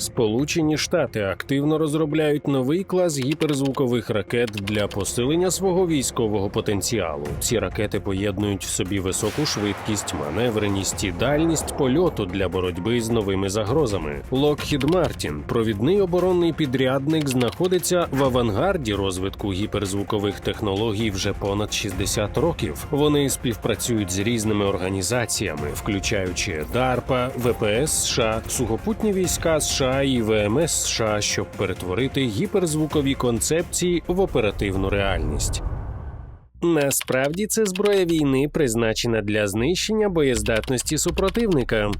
Сполучені Штати активно розробляють новий клас гіперзвукових ракет для посилення свого військового потенціалу. Ці ракети поєднують в собі високу швидкість, маневреність і дальність польоту для боротьби з новими загрозами. Lockheed Martin, провідний оборонний підрядник, знаходиться в авангарді розвитку гіперзвукових технологій вже понад 60 років. Вони співпрацюють з різними організаціями, включаючи DARPA, ВПС США, сухопутні війська США і ВМС США, щоб перетворити гіперзвукові концепції в оперативну реальність. Насправді це зброя війни призначена для знищення боєздатності супротивника.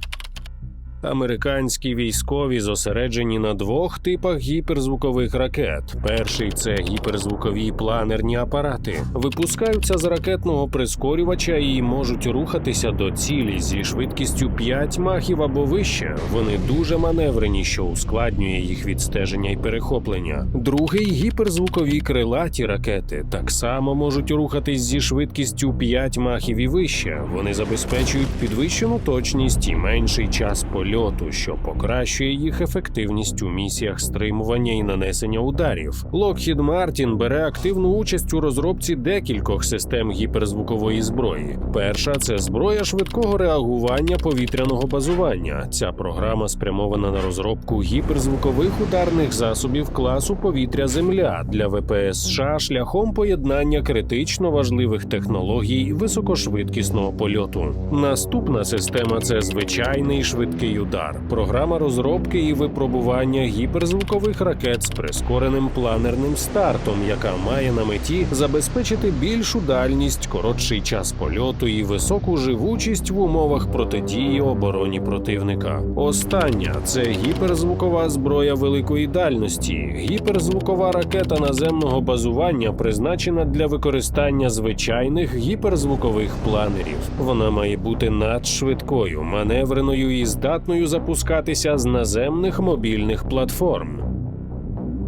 Американські військові зосереджені на двох типах гіперзвукових ракет. Перший це гіперзвукові планерні апарати, випускаються з ракетного прискорювача і можуть рухатися до цілі зі швидкістю 5 махів або вище. Вони дуже маневрені, що ускладнює їх відстеження і перехоплення. Другий гіперзвукові крилаті ракети так само можуть рухатись зі швидкістю 5 махів і вище. Вони забезпечують підвищену точність і менший час польоту, що покращує їх ефективність у місіях стримування і нанесення ударів. Lockheed Martin бере активну участь у розробці декількох систем гіперзвукової зброї. Перша це зброя швидкого реагування повітряного базування. Ця програма спрямована на розробку гіперзвукових ударних засобів класу повітря-земля для ВПС США шляхом поєднання критично важливих технологій високошвидкісного польоту. Наступна система це звичайний швидкий удар, програма розробки і випробування гіперзвукових ракет з прискореним планерним стартом, яка має на меті забезпечити більшу дальність, коротший час польоту і високу живучість в умовах протидії обороні противника. Остання це гіперзвукова зброя великої дальності, гіперзвукова ракета наземного базування, призначена для використання звичайних гіперзвукових планерів. Вона має бути надшвидкою, маневреною і здатною запускатися з наземних мобільних платформ.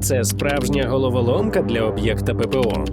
Це справжня головоломка для об'єкта ППО.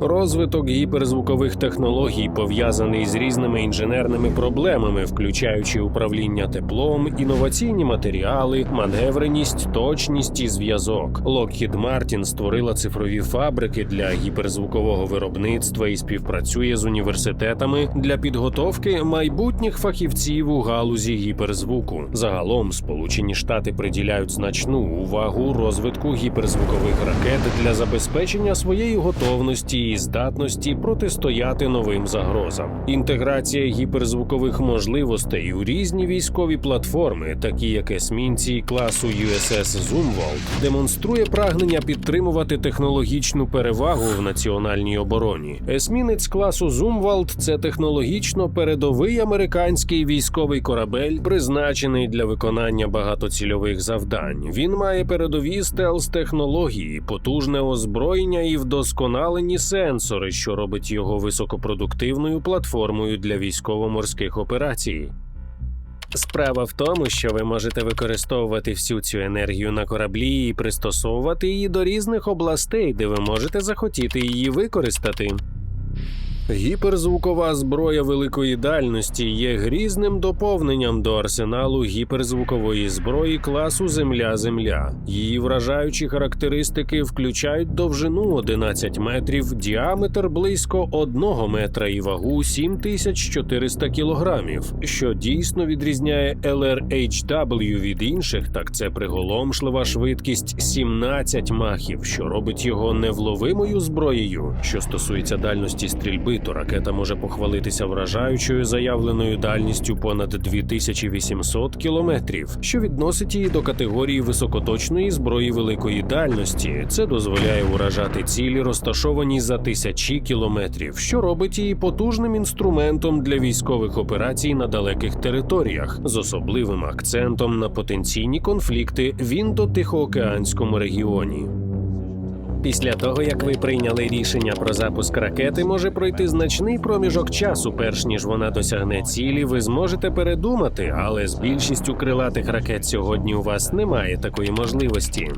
Розвиток гіперзвукових технологій пов'язаний з різними інженерними проблемами, включаючи управління теплом, інноваційні матеріали, маневреність, точність і зв'язок. Lockheed Martin створила цифрові фабрики для гіперзвукового виробництва і співпрацює з університетами для підготовки майбутніх фахівців у галузі гіперзвуку. Загалом Сполучені Штати приділяють значну увагу розвитку гіперзвукових ракет для забезпечення своєї готовності і здатності протистояти новим загрозам. Інтеграція гіперзвукових можливостей у різні військові платформи, такі як есмінці класу USS Zumwalt, демонструє прагнення підтримувати технологічну перевагу в національній обороні. Есмінець класу Zumwalt – це технологічно передовий американський військовий корабель, призначений для виконання багатоцільових завдань. Він має передові стелс технології, потужне озброєння і вдосконалені сенсори, що робить його високопродуктивною платформою для військово-морських операцій. Справа в тому, що ви можете використовувати всю цю енергію на кораблі і пристосовувати її до різних областей, де ви можете захотіти її використати. Гіперзвукова зброя великої дальності є грізним доповненням до арсеналу гіперзвукової зброї класу Земля-Земля. Її вражаючі характеристики включають довжину 11 метрів, діаметр близько 1 метра і вагу 7400 кілограмів. Що дійсно відрізняє LRHW від інших, так це приголомшлива швидкість 17 махів, що робить його невловимою зброєю. Що стосується дальності стрільби, то ракета може похвалитися вражаючою заявленою дальністю понад 2800 кілометрів, що відносить її до категорії високоточної зброї великої дальності. Це дозволяє уражати цілі, розташовані за тисячі кілометрів, що робить її потужним інструментом для військових операцій на далеких територіях, з особливим акцентом на потенційні конфлікти в індо-тихоокеанському регіоні. Після того, як ви прийняли рішення про запуск ракети, може пройти значний проміжок часу, перш ніж вона досягне цілі. Ви зможете передумати, але з більшістю крилатих ракет сьогодні у вас немає такої можливості.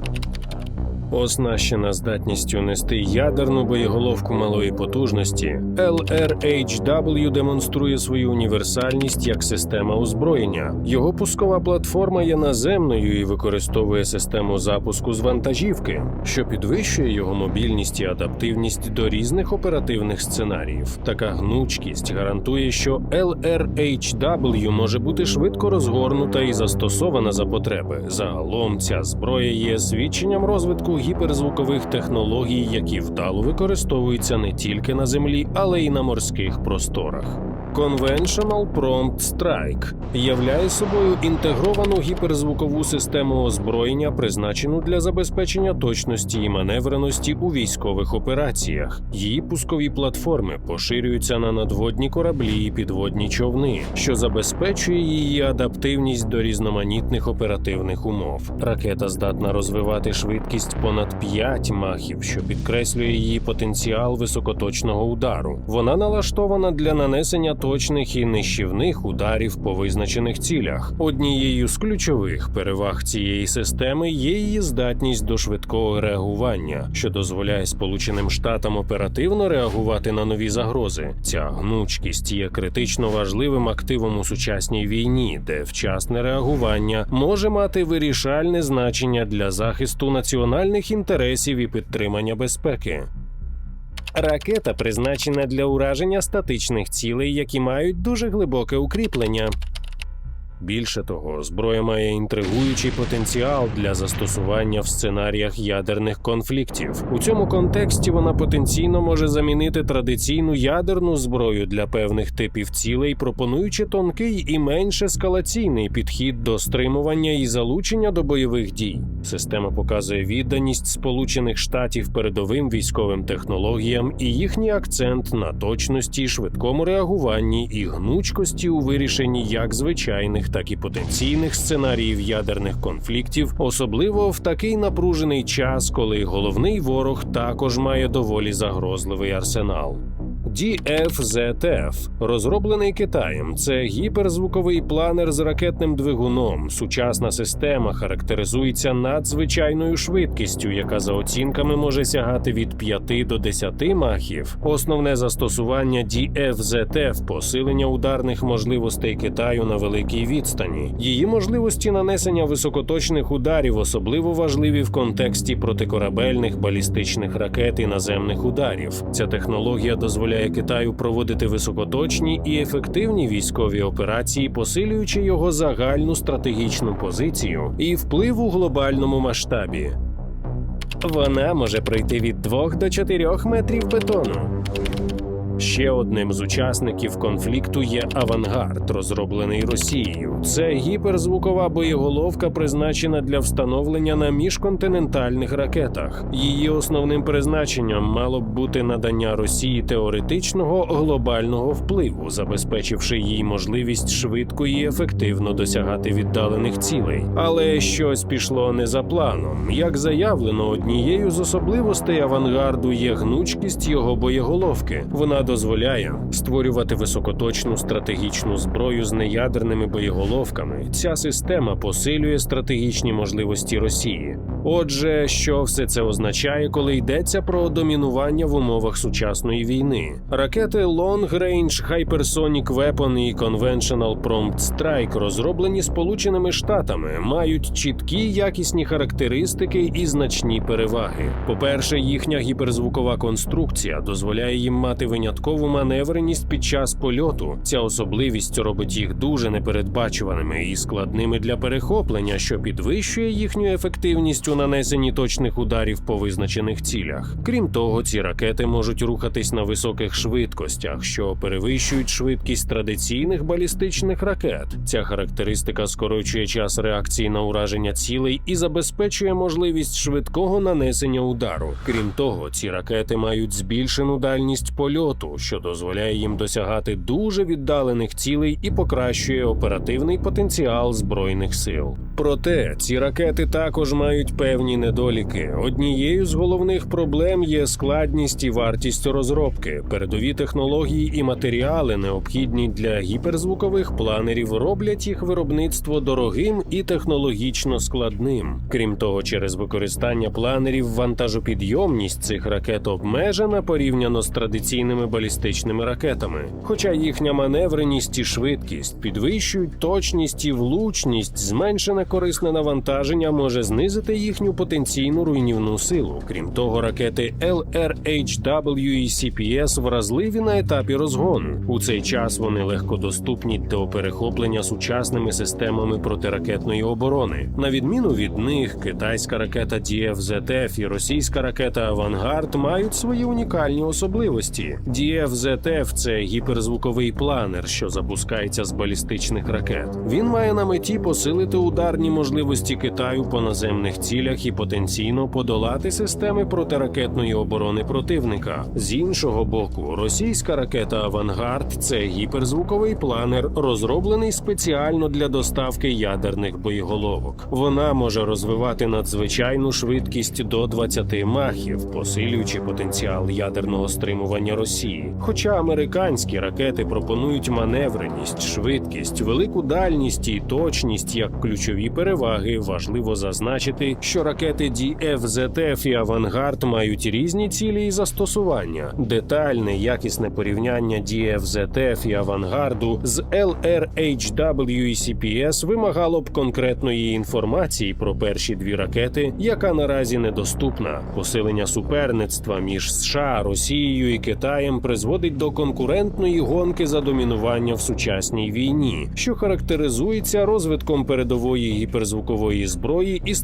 Оснащена здатністю нести ядерну боєголовку малої потужності, LRHW демонструє свою універсальність як система озброєння. Його пускова платформа є наземною і використовує систему запуску з вантажівки, що підвищує його мобільність і адаптивність до різних оперативних сценаріїв. Така гнучкість гарантує, що LRHW може бути швидко розгорнута і застосована за потреби. Загалом ця зброя є свідченням розвитку гіперзвукових технологій, які вдало використовуються не тільки на землі, але й на морських просторах. Conventional Prompt Strike являє собою інтегровану гіперзвукову систему озброєння, призначену для забезпечення точності і маневреності у військових операціях. Її пускові платформи поширюються на надводні кораблі і підводні човни, що забезпечує її адаптивність до різноманітних оперативних умов. Ракета здатна розвивати швидкість понад 5 махів, що підкреслює її потенціал високоточного удару. Вона налаштована для нанесення точних і нищівних ударів по визначених цілях. Однією з ключових переваг цієї системи є її здатність до швидкого реагування, що дозволяє Сполученим Штатам оперативно реагувати на нові загрози. Ця гнучкість є критично важливим активом у сучасній війні, де вчасне реагування може мати вирішальне значення для захисту національних інтересів і підтримання безпеки. Ракета призначена для ураження статичних цілей, які мають дуже глибоке укріплення. Більше того, зброя має інтригуючий потенціал для застосування в сценаріях ядерних конфліктів. У цьому контексті вона потенційно може замінити традиційну ядерну зброю для певних типів цілей, пропонуючи тонкий і менш ескалаційний підхід до стримування і залучення до бойових дій. Система показує відданість Сполучених Штатів передовим військовим технологіям і їхній акцент на точності, швидкому реагуванні і гнучкості у вирішенні як звичайних, так і потенційних сценаріїв ядерних конфліктів, особливо в такий напружений час, коли головний ворог також має доволі загрозливий арсенал. DFZF, розроблений Китаєм, це гіперзвуковий планер з ракетним двигуном. Сучасна система характеризується надзвичайною швидкістю, яка за оцінками може сягати від 5 до 10 махів. Основне застосування DFZF – посилення ударних можливостей Китаю на великій відстані. Її можливості нанесення високоточних ударів особливо важливі в контексті протикорабельних балістичних ракет і наземних ударів. Ця технологія дозволяє Китаю проводити високоточні і ефективні військові операції, посилюючи його загальну стратегічну позицію і вплив у глобальному масштабі. Вона може пройти від 2 до 4 метрів бетону. Ще одним з учасників конфлікту є авангард, розроблений Росією. Це гіперзвукова боєголовка, призначена для встановлення на міжконтинентальних ракетах. Її основним призначенням мало б бути надання Росії теоретичного глобального впливу, забезпечивши їй можливість швидко і ефективно досягати віддалених цілей. Але щось пішло не за планом. Як заявлено, однією з особливостей авангарду є гнучкість його боєголовки. Вона дозволяє створювати високоточну стратегічну зброю з неядерними боєголовками. Ця система посилює стратегічні можливості Росії. Отже, що все це означає, коли йдеться про домінування в умовах сучасної війни? Ракети Long Range Hypersonic Weapon і Conventional Prompt Strike, розроблені Сполученими Штатами, мають чіткі якісні характеристики і значні переваги. По-перше, їхня гіперзвукова конструкція дозволяє їм мати виняткову маневреність під час польоту. Ця особливість робить їх дуже непередбачуваними і складними для перехоплення, що підвищує їхню ефективність у нанесенні точних ударів по визначених цілях. Крім того, ці ракети можуть рухатись на високих швидкостях, що перевищують швидкість традиційних балістичних ракет. Ця характеристика скорочує час реакції на ураження цілей і забезпечує можливість швидкого нанесення удару. Крім того, ці ракети мають збільшену дальність польоту, що дозволяє їм досягати дуже віддалених цілей і покращує оперативний потенціал збройних сил. Проте ці ракети також мають певні недоліки. Однією з головних проблем є складність і вартість розробки. Передові технології і матеріали, необхідні для гіперзвукових планерів, роблять їх виробництво дорогим і технологічно складним. Крім того, через використання планерів вантажопідйомність цих ракет обмежена порівняно з традиційними балістичними ракетами. Хоча їхня маневреність і швидкість підвищують точність і влучність, зменшене корисне навантаження може знизити їхню потенційну руйнівну силу. Крім того, ракети LRHW і вразливі на етапі розгону. У цей час вони легкодоступні до перехоплення сучасними системами протиракетної оборони. На відміну від них, китайська ракета DFZF і російська ракета Авангард мають свої унікальні особливості. DFZF – це гіперзвуковий планер, що запускається з балістичних ракет. Він має на меті посилити ударні можливості Китаю по наземних цілях і потенційно подолати системи протиракетної оборони противника. З іншого боку, російська ракета Авангард це гіперзвуковий планер, розроблений спеціально для доставки ядерних боєголовок. Вона може розвивати надзвичайну швидкість до 20 махів, посилюючи потенціал ядерного стримування Росії. Хоча американські ракети пропонують маневреність, швидкість, велику дальність і точність як ключові переваги, важливо зазначити, що ракети DFZF і Авангард мають різні цілі і застосування. Детальне якісне порівняння DFZF і Авангарду з LRHW і CPS вимагало б конкретної інформації про перші дві ракети, яка наразі недоступна. Посилення суперництва між США, Росією і Китаєм призводить до конкурентної гонки за домінування в сучасній війні, що характеризується розвитком передової гіперзвукової зброї і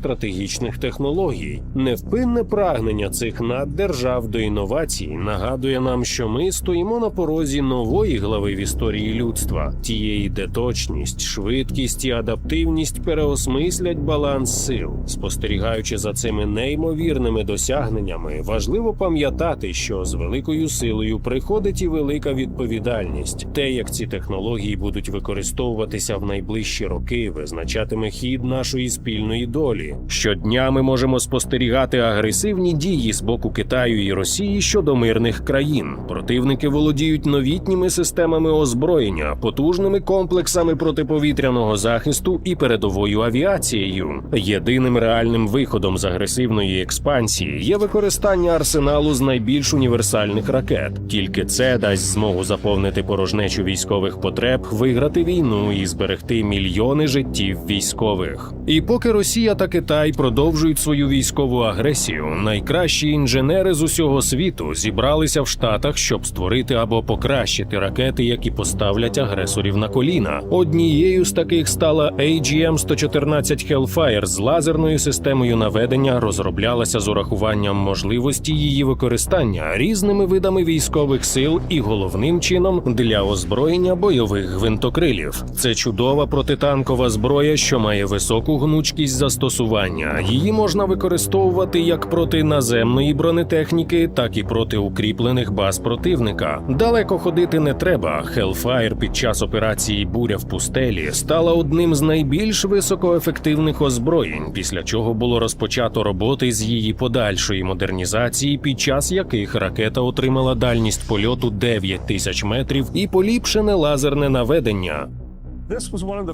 стратегічних технологій. Невпинне прагнення цих наддержав до інновацій нагадує нам, що ми стоїмо на порозі нової глави в історії людства, тієї, де точність, швидкість і адаптивність переосмислять баланс сил. Спостерігаючи за цими неймовірними досягненнями, важливо пам'ятати, що з великою силою приходить і велика відповідальність. Те, як ці технології будуть використовуватися в найближчі роки, визначатиме хід нашої спільної долі. Щодня ми можемо спостерігати агресивні дії з боку Китаю і Росії щодо мирних країн. Противники володіють новітніми системами озброєння, потужними комплексами протиповітряного захисту і передовою авіацією. Єдиним реальним виходом з агресивної експансії є використання арсеналу з найбільш універсальних ракет. Тільки це дасть змогу заповнити порожнечу військових потреб, виграти війну і зберегти мільйони життів військових. І поки Росія та Китай продовжують свою військову агресію, найкращі інженери з усього світу зібралися в Штатах, щоб створити або покращити ракети, які поставлять агресорів на коліна. Однією з таких стала AGM-114 Hellfire з лазерною системою наведення, розроблялася з урахуванням можливості її використання різними видами військових сил і головним чином для озброєння бойових гвинтокрилів. Це чудова протитанкова зброя, що має високу гнучкість застосування. Її можна використовувати як проти наземної бронетехніки, так і проти укріплених баз противника. Далеко ходити не треба. Hellfire під час операції Буря в пустелі стала одним з найбільш високоефективних озброєнь, після чого було розпочато роботи з її подальшої модернізації, під час яких ракета отримала дальність польоту 9 тисяч метрів і поліпшене лазерне наведення.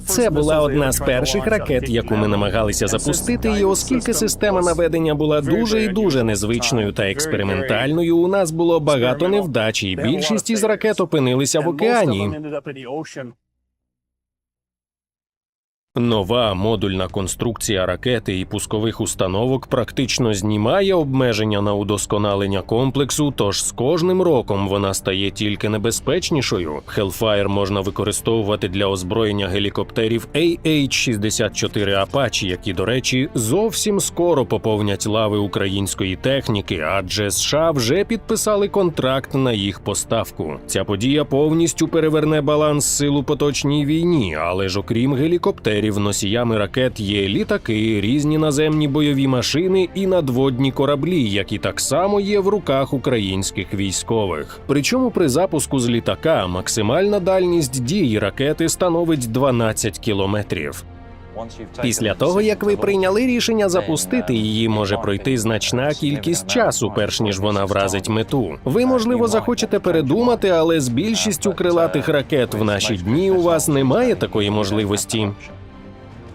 Це була одна з перших ракет, яку ми намагалися запустити, і оскільки система наведення була дуже і дуже незвичною та експериментальною, у нас було багато невдач, і більшість із ракет опинилися в океані. Нова модульна конструкція ракети і пускових установок практично знімає обмеження на удосконалення комплексу, тож з кожним роком вона стає тільки небезпечнішою. Hellfire можна використовувати для озброєння гелікоптерів AH-64 Apache, які, до речі, зовсім скоро поповнять лави української техніки, адже США вже підписали контракт на їх поставку. Ця подія повністю переверне баланс сил у поточній війні, але ж окрім гелікоптерів. Партнерів носіями ракет є літаки, різні наземні бойові машини і надводні кораблі, які так само є в руках українських військових. Причому при запуску з літака максимальна дальність дії ракети становить 12 кілометрів. Після того, як ви прийняли рішення запустити її, може пройти значна кількість часу, перш ніж вона вразить мету. Ви, можливо, захочете передумати, але з більшістю крилатих ракет в наші дні у вас немає такої можливості.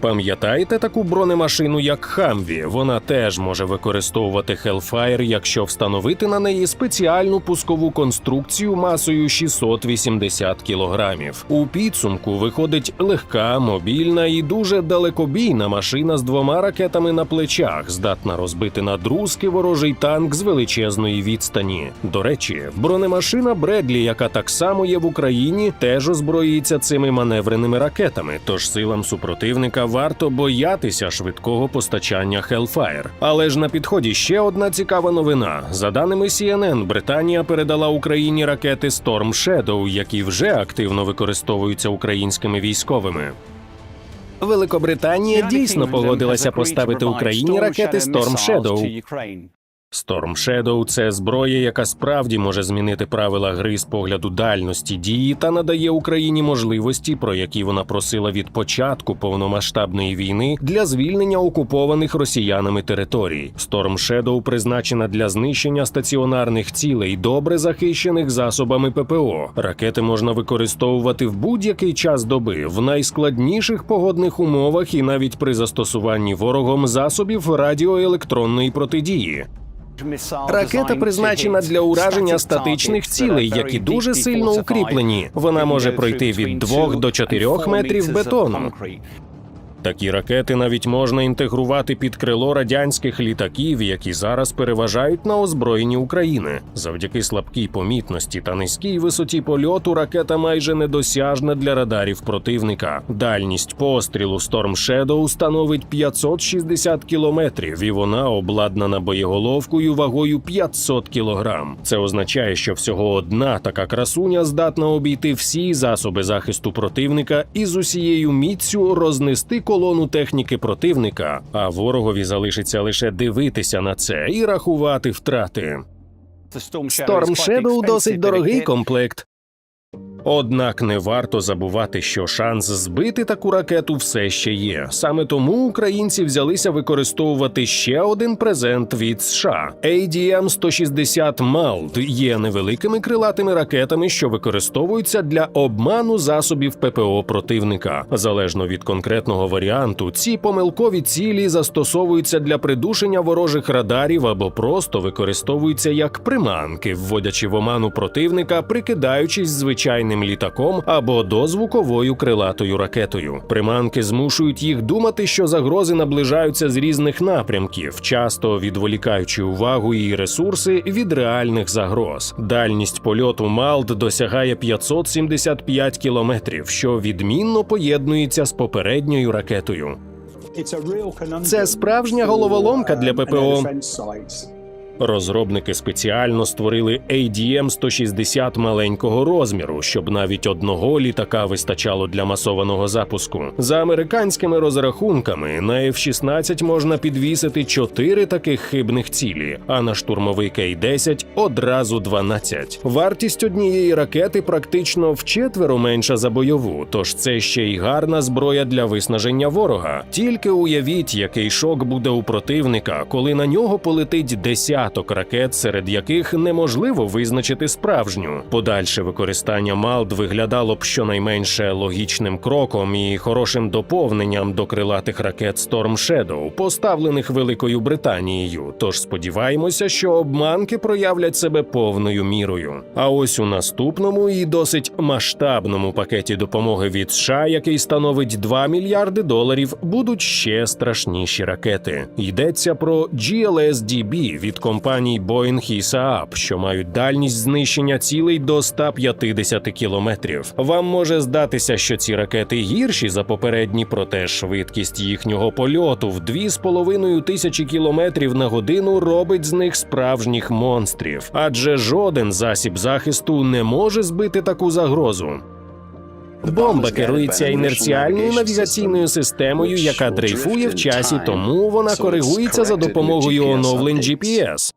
Пам'ятаєте таку бронемашину, як Хамві? Вона теж може використовувати Hellfire, якщо встановити на неї спеціальну пускову конструкцію масою 680 кілограмів. У підсумку виходить легка, мобільна і дуже далекобійна машина з двома ракетами на плечах, здатна розбити на друзки ворожий танк з величезної відстані. До речі, бронемашина Бредлі, яка так само є в Україні, теж озброїться цими маневреними ракетами. Тож силам супротивника варто боятися швидкого постачання Hellfire. Але ж на підході ще одна цікава новина. За даними CNN, Британія передала Україні ракети Storm Shadow, які вже активно використовуються українськими військовими. Великобританія дійсно погодилася поставити Україні ракети Storm Shadow. Storm Shadow – це зброя, яка справді може змінити правила гри з погляду дальності дії та надає Україні можливості, про які вона просила від початку повномасштабної війни для звільнення окупованих росіянами територій. Storm Shadow призначена для знищення стаціонарних цілей, добре захищених засобами ППО. Ракети можна використовувати в будь-який час доби, в найскладніших погодних умовах і навіть при застосуванні ворогом засобів радіоелектронної протидії. Ракета призначена для ураження статичних цілей, які дуже сильно укріплені. Вона може пройти від 2 до 4 метрів бетону. Такі ракети навіть можна інтегрувати під крило радянських літаків, які зараз переважають на озброєнні України. Завдяки слабкій помітності та низькій висоті польоту ракета майже недосяжна для радарів противника. Дальність пострілу Storm Shadow становить 560 кілометрів, і вона обладнана боєголовкою вагою 500 кілограм. Це означає, що всього одна така красуня здатна обійти всі засоби захисту противника і з усією міцю рознести колону техніки противника, а ворогові залишиться лише дивитися на це і рахувати втрати. Storm Shadow досить дорогий комплект. Однак не варто забувати, що шанс збити таку ракету все ще є. Саме тому українці взялися використовувати ще один презент від США. ADM 160 MALT є невеликими крилатими ракетами, що використовуються для обману засобів ППО противника. Залежно від конкретного варіанту, ці помилкові цілі застосовуються для придушення ворожих радарів або просто використовуються як приманки, вводячи в оману противника, прикидаючись звичайним літаком або дозвуковою крилатою ракетою. Приманки змушують їх думати, що загрози наближаються з різних напрямків, часто відволікаючи увагу і ресурси від реальних загроз. Дальність польоту Малт досягає 575 кілометрів, що відмінно поєднується з попередньою ракетою. Це справжня головоломка для ППО. Розробники спеціально створили ADM 160 маленького розміру, щоб навіть одного літака вистачало для масованого запуску. За американськими розрахунками на F-16 можна підвісити 4 таких хибних цілі, а на штурмовий К-10 одразу 12. Вартість однієї ракети практично вчетверо менша за бойову, тож це ще й гарна зброя для виснаження ворога. Тільки уявіть, який шок буде у противника, коли на нього полетить десяток ракет, серед яких неможливо визначити справжню. Подальше використання МАЛД виглядало б щонайменше логічним кроком і хорошим доповненням до крилатих ракет Storm Shadow, поставлених Великою Британією. Тож сподіваємося, що обманки проявлять себе повною мірою. А ось у наступному і досить масштабному пакеті допомоги від США, який становить 2 мільярди доларів, будуть ще страшніші ракети. Йдеться про GLSDB від компаній Boeing і Saab, що мають дальність знищення цілей до 150 кілометрів. Вам може здатися, що ці ракети гірші за попередні, проте швидкість їхнього польоту в 2,5 тисячі кілометрів на годину робить з них справжніх монстрів, адже жоден засіб захисту не може збити таку загрозу. Бомба керується інерціальною навігаційною системою, яка дрейфує в часі, тому вона коригується за допомогою оновлень GPS.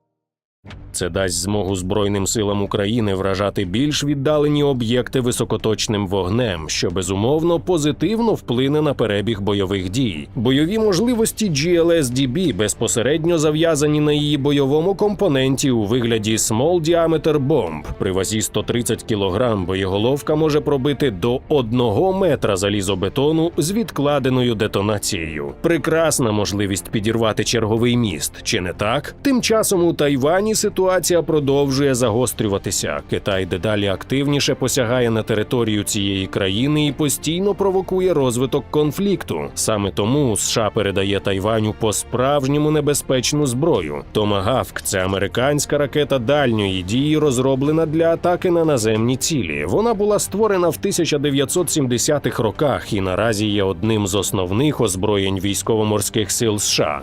Це дасть змогу Збройним силам України вражати більш віддалені об'єкти високоточним вогнем, що безумовно позитивно вплине на перебіг бойових дій. Бойові можливості GLSDB безпосередньо зав'язані на її бойовому компоненті у вигляді Small Diameter Bomb. При вазі 130 кг боєголовка може пробити до 1 метра залізобетону з відкладеною детонацією. Прекрасна можливість підірвати черговий міст, чи не так? Тим часом у Тайвані ситуація продовжує загострюватися. Китай дедалі активніше посягає на територію цієї країни і постійно провокує розвиток конфлікту. Саме тому США передає Тайваню по справжньому небезпечну зброю. Томагавк це американська ракета дальньої дії, розроблена для атаки на наземні цілі. Вона була створена в 1970-х роках і наразі є одним з основних озброєнь військово-морських сил США.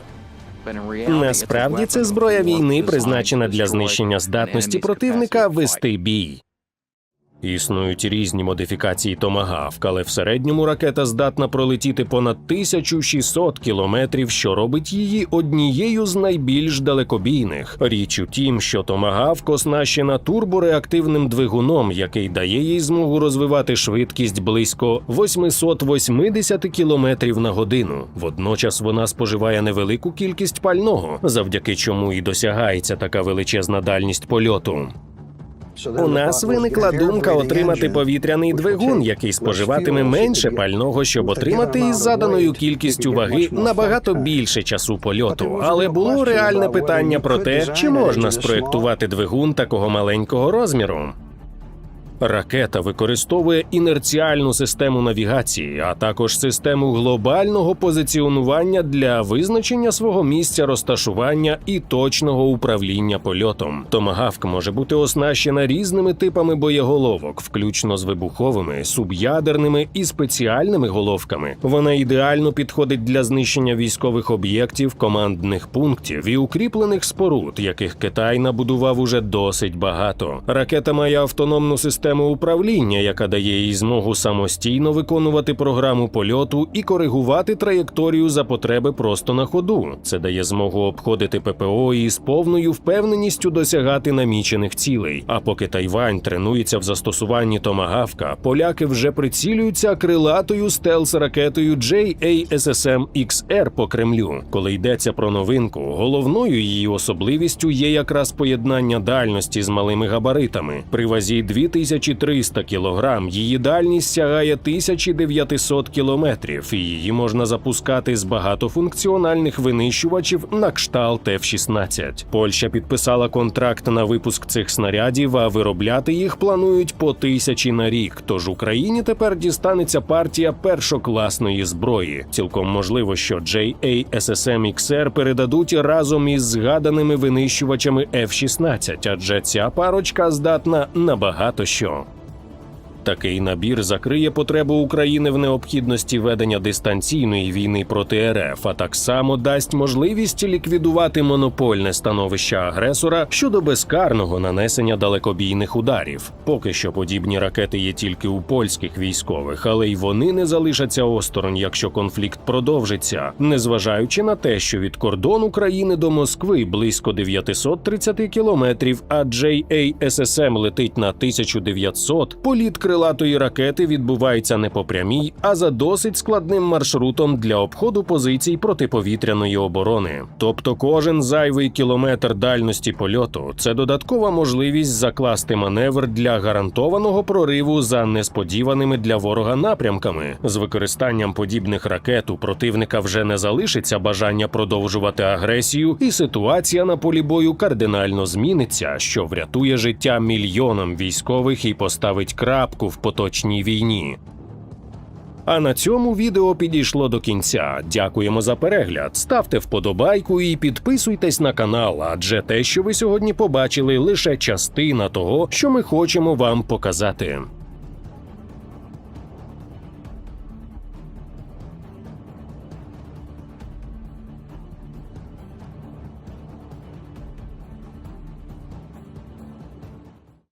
Насправді це зброя війни, призначена для знищення здатності противника вести бій. Існують різні модифікації Томагавк, але в середньому ракета здатна пролетіти понад 1600 кілометрів, що робить її однією з найбільш далекобійних. Річ у тім, що Томагавк оснащена турбореактивним двигуном, який дає їй змогу розвивати швидкість близько 880 кілометрів на годину. Водночас вона споживає невелику кількість пального, завдяки чому і досягається така величезна дальність польоту. У нас виникла думка отримати повітряний двигун, який споживатиме менше пального, щоб отримати із заданою кількістю ваги набагато більше часу польоту. Але було реальне питання про те, чи можна спроєктувати двигун такого маленького розміру. Ракета використовує інерціальну систему навігації, а також систему глобального позиціонування для визначення свого місця розташування і точного управління польотом. Томагавк може бути оснащена різними типами боєголовок, включно з вибуховими, суб'ядерними і спеціальними головками. Вона ідеально підходить для знищення військових об'єктів, командних пунктів і укріплених споруд, яких Китай набудував уже досить багато. Ракета має автономну систему управління, яка дає їй змогу самостійно виконувати програму польоту і коригувати траєкторію за потреби просто на ходу. Це дає змогу обходити ППО і з повною впевненістю досягати намічених цілей. А поки Тайвань тренується в застосуванні томагавка, поляки вже прицілюються крилатою стелс-ракетою JASSM XR по Кремлю. Коли йдеться про новинку, головною її особливістю є якраз поєднання дальності з малими габаритами. При вазі 2300 кг її дальність сягає 1900 кілометрів, і її можна запускати з багатофункціональних винищувачів на кшталт F-16. Польща підписала контракт на випуск цих снарядів, а виробляти їх планують по тисячі на рік. Тож Україні тепер дістанеться партія першокласної зброї. Цілком можливо, що JASSM XR передадуть разом із згаданими винищувачами F-16, адже ця парочка здатна на багато що. Такий набір закриє потребу України в необхідності ведення дистанційної війни проти РФ, а так само дасть можливість ліквідувати монопольне становище агресора щодо безкарного нанесення далекобійних ударів. Поки що подібні ракети є тільки у польських військових, але й вони не залишаться осторонь, якщо конфлікт продовжиться, незважаючи на те, що від кордону країни до Москви близько 930 кілометрів, а JASSM летить на 1900, політ крилатої ракети відбувається не по прямій, а за досить складним маршрутом для обходу позицій протиповітряної оборони. Тобто кожен зайвий кілометр дальності польоту це додаткова можливість закласти маневр для гарантованого прориву за несподіваними для ворога напрямками. З використанням подібних ракет у противника вже не залишиться бажання продовжувати агресію, і ситуація на полі бою кардинально зміниться, що врятує життя мільйонам військових і поставить крапку в поточній війні. А на цьому відео підійшло до кінця. Дякуємо за перегляд. Ставте вподобайку і підписуйтесь на канал, адже те, що ви сьогодні побачили, лише частина того, що ми хочемо вам показати.